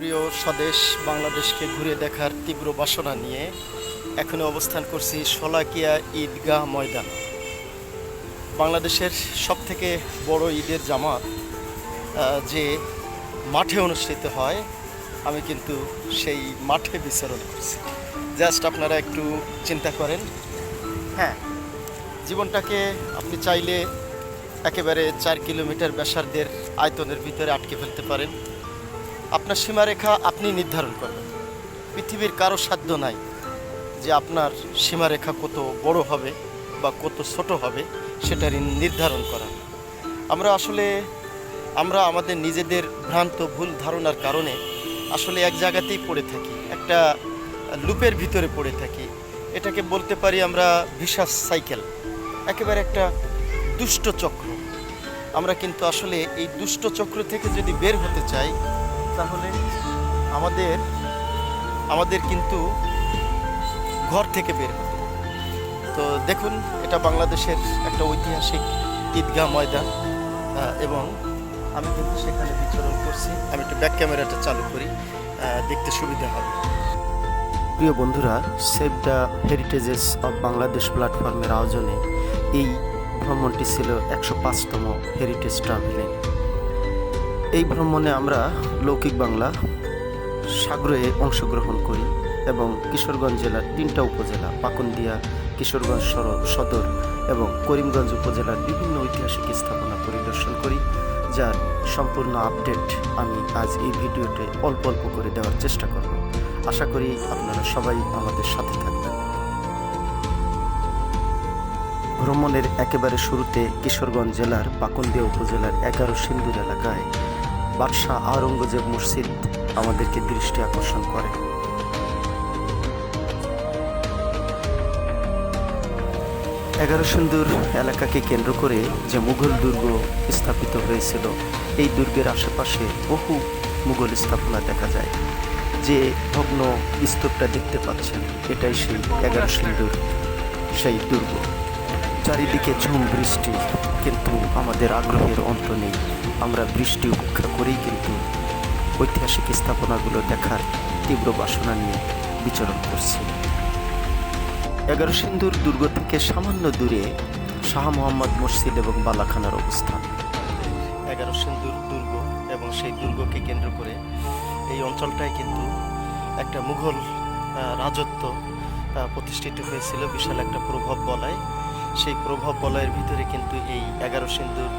প্রিয় স্বদেশ, বাংলাদেশকে ঘুরে দেখার তীব্র বাসনা নিয়ে এখনও অবস্থান করছি শোলাকিয়া ঈদগাহ ময়দান। বাংলাদেশের সবথেকে বড় ঈদের জামাত যে মাঠে অনুষ্ঠিত হয়, আমি কিন্তু সেই মাঠে বিচরণ করছি। জাস্ট আপনারা একটু চিন্তা করেন। হ্যাঁ জীবনটাকে আপনি চাইলে একেবারে চার কিলোমিটার ব্যাসার্ধের আয়তনের ভিতরে আটকে ফেলতে পারেন। আপনার সীমারেখা আপনি নির্ধারণ করবেন। পৃথিবীর কারও সাধ্য নাই যে আপনার সীমারেখা কত বড় হবে বা কত ছোট হবে সেটার নির্ধারণ করা। আমরা আসলে, আমরা আমাদের নিজেদের ভ্রান্ত ভুল ধারণার কারণে আসলে এক জায়গাতেই পড়ে থাকি, একটা লুপের ভিতরে পড়ে থাকি। এটাকে বলতে পারি আমরা ভিসাস সাইকেল একেবারে একটা দুষ্ট চক্র। আমরা কিন্তু আসলে এই দুষ্ট চক্র থেকে যদি বের হতে চাই তাহলে আমাদের আমাদের কিন্তু ঘর থেকে বের হতে তো দেখুন, এটা বাংলাদেশের একটা ঐতিহাসিক ঈদগাহ ময়দান এবং আমি কিন্তু সেখানে বিচরণ করছি। আমি একটু ব্যাক ক্যামেরাটা চালু করি দেখতে সুবিধা হবে। প্রিয় বন্ধুরা save the heritages of Bangladesh প্ল্যাটফর্মের আয়োজনে এই ভ্রমণটি ছিল একশো পাঁচতম হেরিটেজ ট্রাভেলিং এই ভ্রমণে আমরা লৌকিক বাংলা সাগরে অংশগ্রহণ করি এবং কিশোরগঞ্জ জেলার তিনটা উপজেলা, পাকুন্দিয়া, কিশোরগঞ্জ সদর এবং করিমগঞ্জ উপজেলার বিভিন্ন ঐতিহাসিক স্থাপনা পরিদর্শন করি, যার সম্পূর্ণ আপডেট আমি আজ এই ভিডিওতে অল্প অল্প করে দেওয়ার চেষ্টা করব। আশা করি আপনারা সবাই আমাদের সাথে থাকবেন। ভ্রমণের একেবারে শুরুতে কিশোরগঞ্জ জেলার পাকুন্দিয়া উপজেলার এগারো সিন্দুর এলাকায় বাদশাহ আওরঙ্গজেব মসজিদ আমাদেরকে দৃষ্টি আকর্ষণ করে। এগারো সিন্দুর এলাকাকে কেন্দ্র করে যে মুঘল দুর্গ স্থাপিত হয়েছিল, এই দুর্গের আশেপাশে বহু মুঘল স্থাপনা দেখা যায়। যে ভগ্ন স্তূপটা দেখতে পাচ্ছেন, এটাই সেই এগারো সিন্দুর সেই দুর্গ। চারিদিকে ঝুম বৃষ্টি, কিন্তু আমাদের আগ্রহের অন্ত নেই। আমরা বৃষ্টি উপেক্ষা করেই কিন্তু ঐতিহাসিক স্থাপনাগুলো দেখার তীব্র বাসনা নিয়ে বিচরণ করছি। এগারো সিন্ধুর দুর্গ থেকে সামান্য দূরে শাহ মোহাম্মদ মসজিদ এবং বালাখানার অবস্থান। এগারো সিন্ধুর দুর্গ এবং সেই দুর্গকে কেন্দ্র করে এই অঞ্চলটায় কিন্তু একটা মুঘল রাজত্ব প্রতিষ্ঠিত হয়েছিল। বিশাল একটা প্রভাব বলয় সেই প্রভাব বলয়ের ভিতরে কিন্তু এই এগারো সিন্ধুর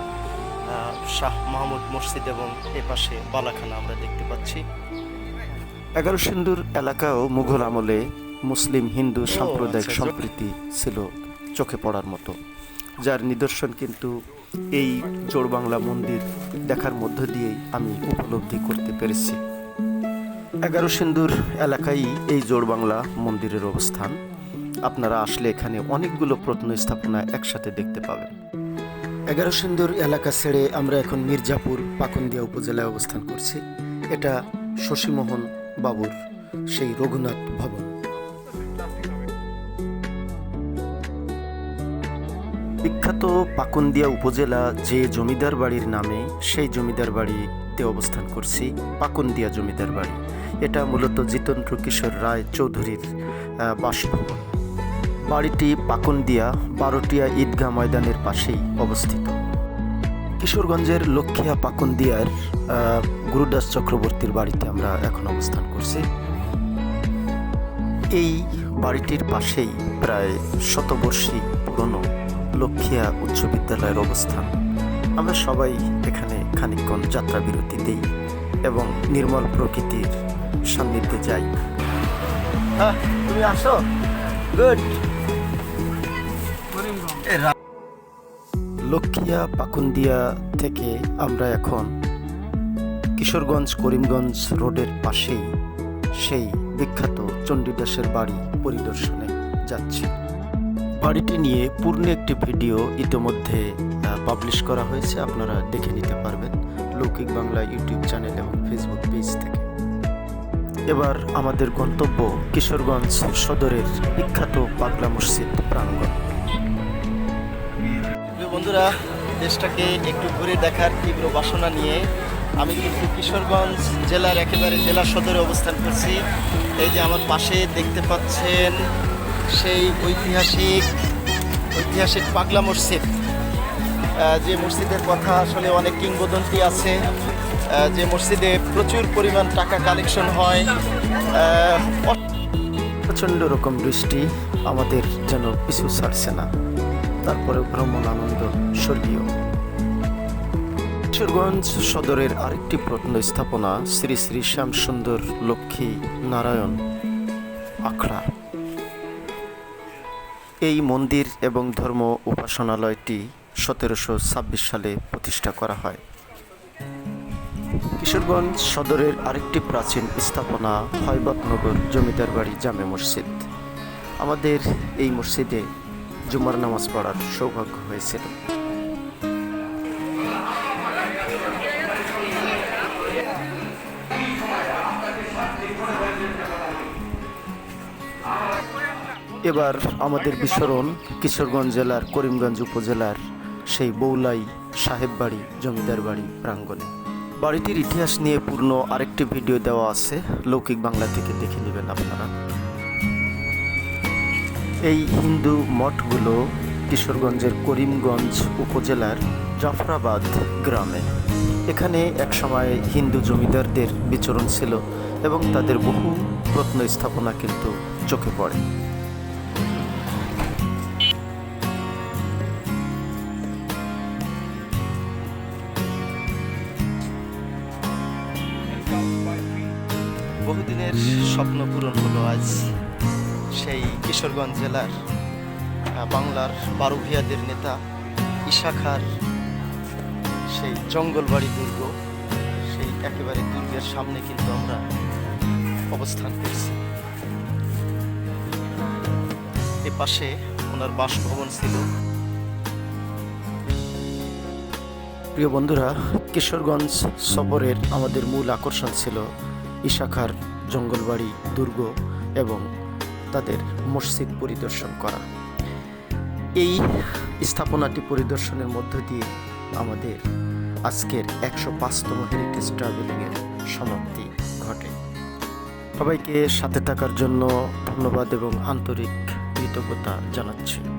শাহ মাহমুদ মসজিদ এবং এ পাশে বালাখানা আমরা দেখতে পাচ্ছি। এগারো সিন্ধুর এলাকাও মুঘল আমলে মুসলিম হিন্দু সাম্প্রদায়িক আচ্ছা, সম্প্রীতি ছিল চোখে পড়ার মতো। যার নিদর্শন কিন্তু এই চোরবাংলা মন্দির দেখার মধ্য দিয়েই আমি উপলব্ধি করতে পেরেছি। এগারো সিন্ধুর এলাকায় এই জোড়বাংলা মন্দিরের অবস্থান। আপনারা আসলে এখানে অনেকগুলো প্রত্নস্থাপনা একসাথে দেখতে পাবেন। এগারো সিন্ধুর এলাকা ছেড়ে আমরা এখন মির্জাপুর পাকুন্দিয়া উপজেলায় অবস্থান করছি। এটা শশীমোহন বাবুর সেই রঘুনাথ ভবন। বিখ্যাত পাকুন্দিয়া উপজেলা যে জমিদার বাড়ির নামে সেই জমিদার বাড়িতে অবস্থান করছি পাকুন্দিয়া জমিদার বাড়ি। এটা মূলত জিতেন্দ্র কিশোর রায় চৌধুরীর বাসভবন। বাড়িটি পাকুন্দিয়া বারোটিয়া ঈদগাহ ময়দানের পাশেই অবস্থিত। কিশোরগঞ্জের লক্ষ্মীয়া পাকুন্দিয়ার গুরুদাস চক্রবর্তীর বাড়িতে আমরা এখন অবস্থান করছি। এই বাড়িটির পাশেই প্রায় শতবর্ষী পুরনো লক্ষ্মীয়া উচ্চ বিদ্যালয়ের অবস্থান। আমরা সবাই এখানে খানিকক্ষণ যাত্রা বিরতি দিই এবং নির্মল প্রকৃতির সান্নিধ্যে যাই। তুমি আসো? গুড। লক্ষ্মীয়া পাকুন্দিয়া থেকে আমরা এখন কিশোরগঞ্জ, করিমগঞ্জ রোডের পাশেই সেই বিখ্যাত চণ্ডীদাসের বাড়ি পরিদর্শনে যাচ্ছি। বাড়িটি নিয়ে পূর্ণ একটি ভিডিও ইতিমধ্যে পাবলিশ করা হয়েছে। আপনারা দেখে নিতে পারবেন লৌকিক বাংলা ইউটিউব চ্যানেল এবং ফেসবুক পেজ থেকে। এবার আমাদের গন্তব্য কিশোরগঞ্জ সদরের বিখ্যাত পাগলা মসজিদ প্রাঙ্গণ। বন্ধুরা, দেশটাকে একটু ঘুরে দেখার তীব্র বাসনা নিয়ে আমি কিন্তু কিশোরগঞ্জ জেলার একেবারে জেলা সদরে অবস্থান করছি। এই যে আমার পাশে দেখতে পাচ্ছেন সেই ঐতিহাসিক ঐতিহাসিক পাগলা মসজিদ। যে মসজিদের কথা আসলে অনেক কিংবদন্তি আছে। যে মসজিদে প্রচুর পরিমাণ টাকা কালেকশন হয়। প্রচণ্ড রকম বৃষ্টি আমাদের যেন পিছু ছাড়ছে না। তারপরে ভ্রমণ আনন্দ স্বর্গীয়। কিশোরগঞ্জ সদরের আরেকটি প্রত্ন স্থাপনা শ্রী শ্রী শ্যামসুন্দর লক্ষ্মী নারায়ণ, আখড়া। এই মন্দির এবং ধর্ম উপাসনালয়টি সতেরোশো ছাব্বিশ সালে প্রতিষ্ঠা করা হয়। কিশোরগঞ্জ সদরের আরেকটি প্রাচীন স্থাপনা হয়বতনগর জমিদার বাড়ি জামে মসজিদ। আমাদের এই মসজিদে জুমার নামাজ পড়ার সৌভাগ্য হয়েছিল। এবার আমাদের বিচরণ কিশোরগঞ্জ জেলার করিমগঞ্জ উপজেলার সেই বৌলাই সাহেব বাড়ি, জমিদার বাড়ি প্রাঙ্গণে। বাড়িটির ইতিহাস নিয়ে পূর্ণ আরেকটি ভিডিও দেওয়া আছে। লৌকিক বাংলা থেকে দেখে নেবেন আপনারা। এই হিন্দু মঠগুলো কিশোরগঞ্জের করিমগঞ্জ উপজেলার জাফরাবাদ গ্রামে। এখানে একসময় হিন্দু জমিদারদের বিচরণ ছিল এবং তাদের বহু প্রত্ন স্থাপনা কিন্তু চোখে পড়ে। বহুদিনের স্বপ্ন পূরণ হলো আজ। সেই কিশোরগঞ্জ জেলার বাংলার বারুভিয়াদের নেতা ইশাখার সেই জঙ্গলবাড়ি দুর্গ, সেই একেবারে দুর্গের সামনে কিন্তু আমরা অবস্থান করছি। এ পাশে ওনার বাসভবন ছিল। প্রিয় বন্ধুরা, কিশোরগঞ্জ সফরের আমাদের মূল আকর্ষণ ছিল ইশাখার জঙ্গলবাড়ি দুর্গ এবং তাদের মসজিদ পরিদর্শন করা। এই স্থাপনাটি পরিদর্শনের মধ্য দিয়ে আমাদের আজকের একশো পাঁচতম হেরিটেজ ট্রাভেলিংয়ের সমাপ্তি ঘটে। সবাইকে সাথে থাকার জন্য ধন্যবাদ এবং আন্তরিক কৃতজ্ঞতা জানাচ্ছি।